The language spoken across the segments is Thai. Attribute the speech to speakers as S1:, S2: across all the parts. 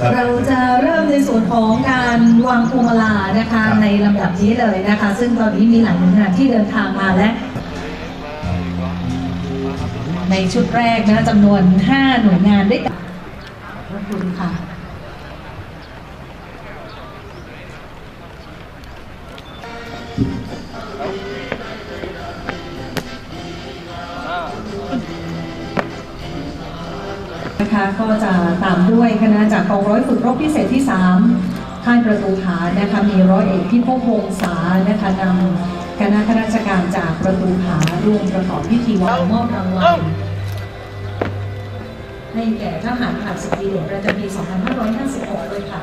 S1: ครับ
S2: เราจะเริ่มในส่วนของการวางพวงมาลานะคะ
S1: ครับ
S2: ในลำดับนี้เลยนะคะ ซึ่งตอนนี้มีหลายหน่วยงานที่เดินทางมาและ ในชุดแรกนะจำนวน 5 หน่วยงานด้วยกันขอบคุณค่ะ นะคะ ก็จะตามด้วยคณะจากกองร้อยฝึกรบพิเศษที่ 3 ค่ายประตูผานะคะมีร้อยเอกพิภพวงศานะคะนำคณะข้าราชการจากประตูผาร่วมประกอบพิธีวางมอบรางวัลให้แก่ทหารผ่านสกีเดชประจำปี 2556เลยค่ะ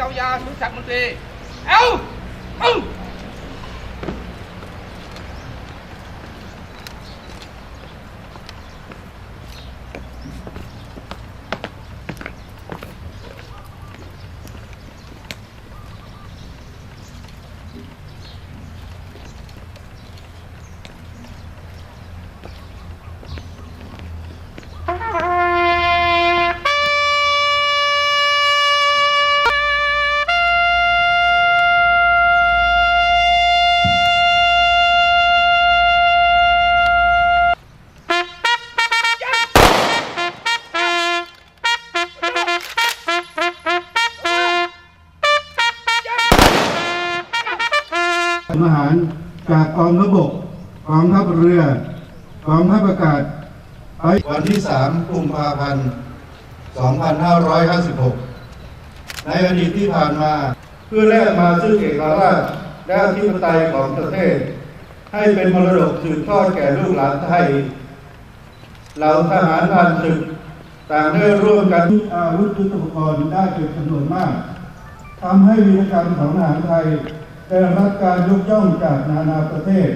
S3: เจ้ายาสุสักดิ์มนตรี เอ้าเอ้า
S4: ทหารจากกองทัพบกกองทัพเรือกองทัพอากาศไปวันที่3กุมภาพันธ์ 2556 ในอดีตที่ผ่านมา เพื่อแลกมาซึ่งเอกราชและอธิปไตยของประเทศ ให้เป็นมรดกสืบทอดแก่ลูกหลานไทยเหล่าทหารผ่านศึกต่างได้ร่วมกันอาวุธยุทโธปกรณ์ได้เป็นจำนวนมากทำให้วีรกรรมของทหารไทย ได้รับการยกย่องจากนานาประเทศ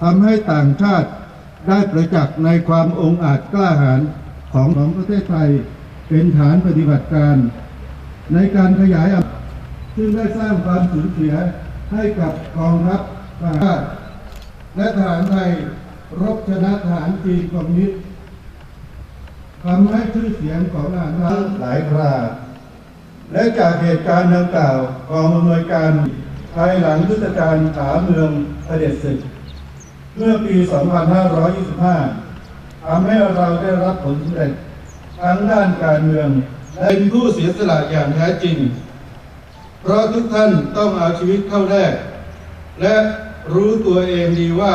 S4: ทำให้ต่างชาติได้ประจักษ์ในความองอาจกล้าหาญของของประเทศไทยเป็นฐานปฏิบัติการ ในการขยายอำนาจซึ่งได้สร้างความสูญเสียให้กับกองทัพทหารและทหารไทยรบชนะทหารจีนคอมมิวนิสต์ทำให้ชื่อเสียงของทหารไทยหลายคราและจากเหตุการณ์ดังกล่าวกองอำนวยการ ภายหลังยุทธการขาเมืองเด็จศึก เมื่อปี 2525ทำให้เราได้รับผลสำเร็จทั้งด้านการเมืองและเป็นผู้เสียสละอย่างแท้จริง เพราะทุกท่านต้องเอาชีวิตเข้าแลกและรู้ตัวเองดีว่า